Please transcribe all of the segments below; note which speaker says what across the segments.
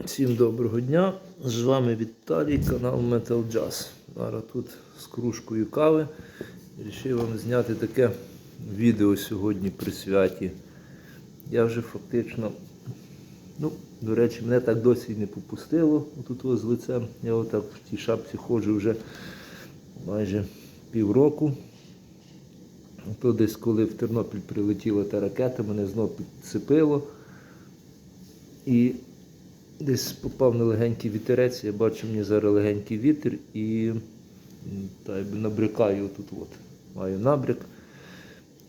Speaker 1: Всім доброго дня! З вами Віталій, канал Metal Jazz. Зараз тут з кружкою кави. Рішив вам зняти таке відео сьогодні при святі. Я вже фактично, ну, до речі, мене так досі не попустило тут з лицем. Я отак в тій шапці ходжу вже майже півроку. То десь коли в Тернопіль прилетіла та ракета, мене знов підсипило. І десь попав на легенький вітерець, я бачу, мені зараз легенький вітер і та якби набрякаю тут от. Маю набряк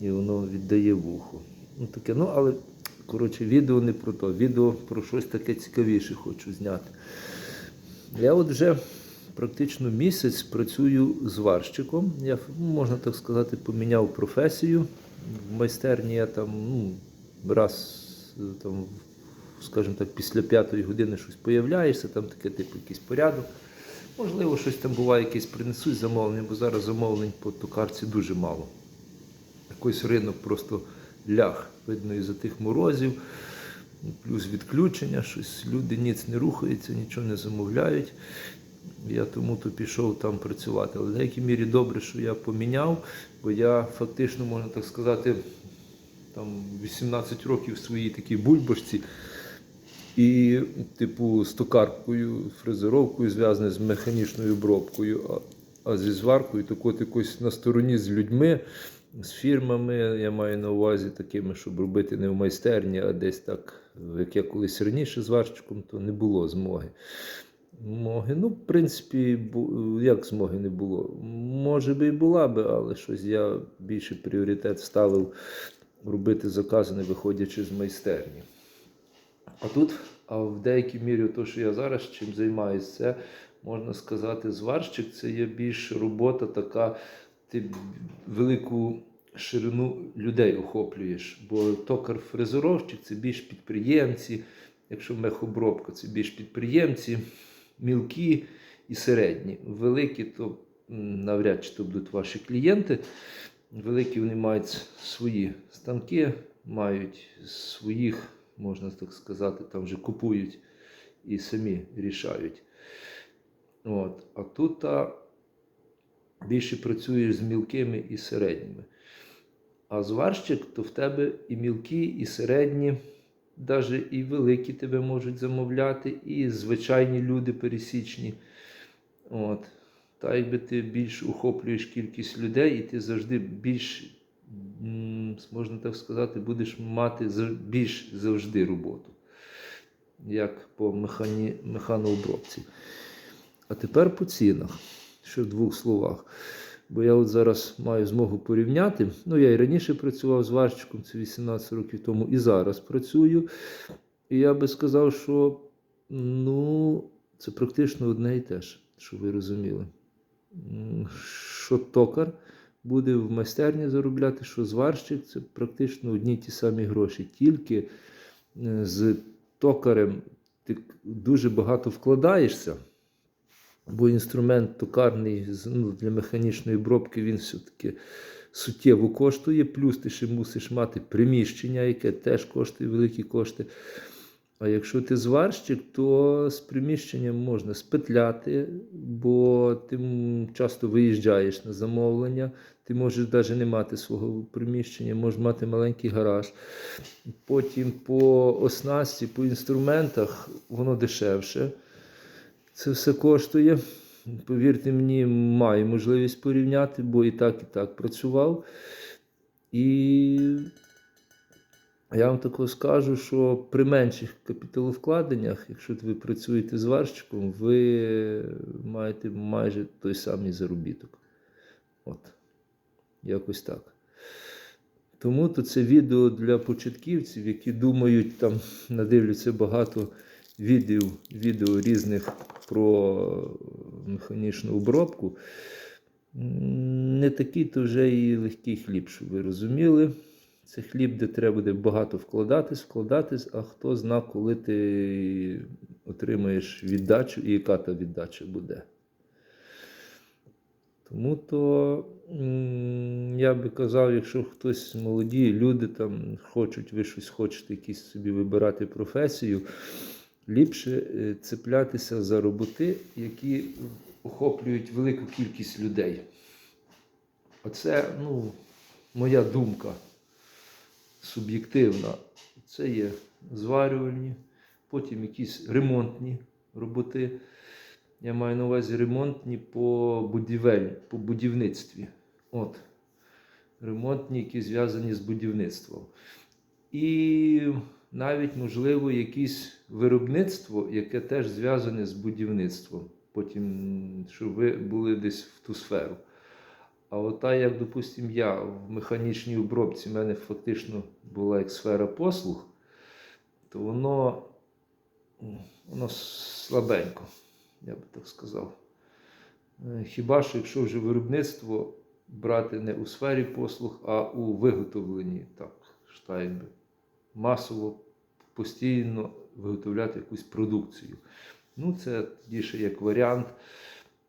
Speaker 1: і воно віддає вухо. Ну, таке, ну, але коротше, відео не про то. Відео про щось таке цікавіше хочу зняти. Я от вже практично місяць працюю зварщиком. Я, ну, можна так сказати, поміняв професію. В майстерні я там ну, раз там, скажімо так, після п'ятої години щось появляєшся, там таке типу якийсь порядок. Можливо, щось там буває, якесь принесуть замовлення, бо зараз замовлень по токарці дуже мало. Якийсь ринок просто ляг, видно, із-за тих морозів, плюс відключення, щось люди ніц не рухаються, нічого не замовляють. Я тому то пішов там працювати. Але в деякій мірі добре, що я поміняв, бо я фактично, можна так сказати, там 18 років в своїй такій бульбашці. І, типу, з токаркою, фрезеровкою, зв'язане з механічною обробкою, а, зі зваркою, так от якось на стороні з людьми, з фірмами, я маю на увазі такими, щоб робити не в майстерні, а десь так, як я колись раніше зварщиком, то не було змоги. Змоги, ну, в принципі, як змоги не було? Може би і була би, але щось я більше пріоритет ставив робити закази, не виходячи з майстерні. А тут, а в деякій мірі, то, що я зараз чим займаюся, це можна сказати, зварщик це є більш робота така, ти велику ширину людей охоплюєш. Бо токар-фрезеровщик це більш підприємці, якщо мехобробка, це більш підприємці, мілкі і середні. Великі, то навряд чи то будуть ваші клієнти. Великі вони мають свої станки, мають своїх можна так сказати, там вже купують і самі рішають. От. А тут а, більше працюєш з мілкими і середніми. А зварщик, то в тебе і мілкі, і середні, навіть і великі тебе можуть замовляти, і звичайні люди пересічні. От. Та якби ти більш охоплюєш кількість людей, і ти завжди більш можна так сказати, будеш мати більш завжди роботу, як по механі... механообробці. А тепер по цінах, ще в двох словах. Бо я от зараз маю змогу порівняти. Ну, я і раніше працював зварщиком, це 18 років тому, і зараз працюю. І я би сказав, що ну, це практично одне і те ж, щоб ви розуміли. Що токар буде в майстерні заробляти, що зварщик це практично одні ті самі гроші. Тільки е, з токарем ти дуже багато вкладаєшся, бо інструмент токарний ну, для механічної обробки він все-таки суттєво коштує, плюс ти ще мусиш мати приміщення, яке теж коштує великі кошти. А якщо ти зварщик, то з приміщенням можна спетляти, бо ти часто виїжджаєш на замовлення, ти можеш навіть не мати свого приміщення, можеш мати маленький гараж. Потім по оснасті, по інструментах воно дешевше. Це все коштує. Повірте мені, маю можливість порівняти, бо і так, і так працював. І я вам також скажу, що при менших капіталовкладеннях, якщо ви працюєте зварщиком, ви маєте майже той самий заробіток. От. Якось так. Тому то це відео для початківців, які думають, там надивляться багато відео, відео різних про механічну обробку. Не такий то вже і легкий хліб, щоб ви розуміли. Це хліб, де треба буде багато вкладатись, вкладатись, а хто зна, коли ти отримаєш віддачу і яка та віддача буде. Тому то я би казав, якщо хтось молоді люди там хочуть, ви щось хочете, якісь собі вибирати професію, ліпше е, цеплятися за роботи, які охоплюють велику кількість людей. Оце ну, моя думка суб'єктивна. Це є зварювальні, потім якісь ремонтні роботи. Я маю на увазі ремонтні по будівель, по будівництві. От. Ремонтні, які зв'язані з будівництвом. І навіть, можливо, якесь виробництво, яке теж зв'язане з будівництвом. Потім, щоб ви були десь в ту сферу. А ота, як, допустимо, я в механічній обробці, в мене фактично була як сфера послуг, то воно, воно слабенько, я би так сказав. Е, Хіба що якщо вже виробництво брати не у сфері послуг, а у виготовленні, так, штайби, масово, постійно виготовляти якусь продукцію. Ну, це тоді ще як варіант.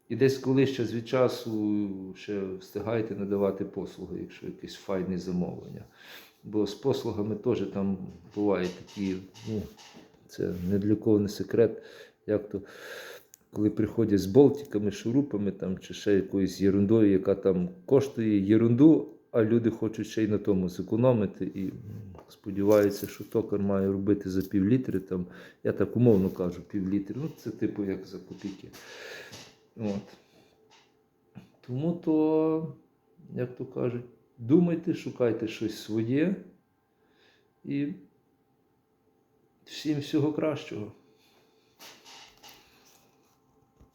Speaker 1: І десь коли ще від часу ще встигаєте надавати послуги, якщо якесь файне замовлення. Бо з послугами теж там бувають такі, ну, це не для кого не секрет, як то, коли приходять з болтиками, шурупами там, чи ще якоюсь ерундою, яка там коштує ерунду, а люди хочуть ще й на тому зекономити і сподіваються, що токар має робити за півлітри. Там, я так умовно кажу, півлітри. Ну, це типу як за копійки. От. Тому то, як то кажуть, думайте, шукайте щось своє і всім всього кращого.